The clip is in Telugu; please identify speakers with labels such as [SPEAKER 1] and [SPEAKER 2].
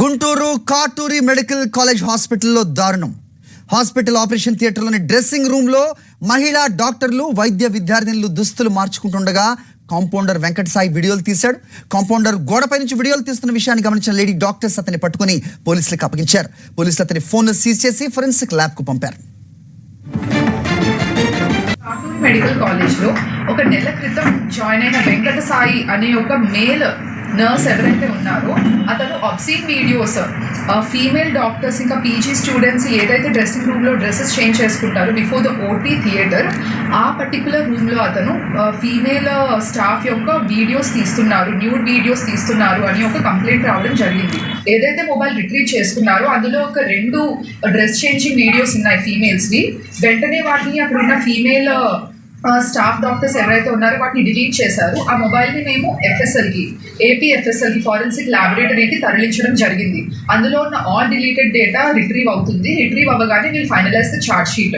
[SPEAKER 1] గుంటూరు కాటూరి మెడికల్ కాలేజ్ హాస్పిటల్లో దారుణం. హాస్పిటల్ ఆపరేషన్ థియేటర్లోని డ్రెస్సింగ్ రూమ్లో మహిళా డాక్టర్లు వైద్య విద్యార్థినులు దుస్తులు మార్చుకుంటుండగా కాంపౌండర్ వెంకట సాయి వీడియోలు తీశాడు. కాంపౌండర్ గోడపై నుంచి వీడియోలు తీస్తున్న విషయాన్ని గమనించిన లేడీ డాక్టర్స్ అతన్ని పట్టుకుని పోలీసులకు అప్పగించారు. పోలీసులు అతని ఫోన్ సీజ్ చేసి ఫోరెన్సిక్ ల్యాబ్కు పంపారు.
[SPEAKER 2] మెడికల్ కాలేజ్లో ఒక నెల క్రితం జాయిన్ అయిన వెంకట సాయి అనే ఒక మేల్ నర్స్ ఎవరైతే ఉన్నారో అతను అబ్సీన్ వీడియోస్ ఫీమేల్ డాక్టర్స్ ఇంకా పీజీ స్టూడెంట్స్ ఏదైతే డ్రెస్సింగ్ రూమ్లో డ్రెస్సెస్ చేంజ్ చేసుకుంటారో బిఫోర్ ద ఓటీ థియేటర్ ఆ పర్టికులర్ రూమ్లో అతను ఫీమేల్ స్టాఫ్ యొక్క వీడియోస్ తీస్తున్నారు న్యూడ్ వీడియోస్ తీస్తున్నారు అని ఒక కంప్లైంట్ రావడం జరిగింది. ఏదైతే మొబైల్ రిట్రీవ్ చేసుకున్నారో అందులో ఒక రెండు డ్రెస్ చేంజింగ్ వీడియోస్ ఉన్నాయి ఫీమేల్స్వి వెంటనే వాటిని అక్కడ ఉన్న ఫీమేల్ స్టాఫ్ డాక్టర్స్ ఎవరైతే ఉన్నారో వాటిని డిలీట్ చేశారు. ఆ మొబైల్ని మేము ఎఫ్ఎస్ఎల్కి ఏపీ ఎఫ్ఎస్ఎల్కి ఫారెన్సిక్ ల్యాబొరేటరీకి తరలించడం జరిగింది. అందులో ఉన్న ఆల్ డిలీటెడ్ డేటా రిట్రీవ్ అవుతుంది. రిట్రీవ్ అవ్వగానే వీళ్ళు ఫైనలైజ్ ద చార్జ్ షీట్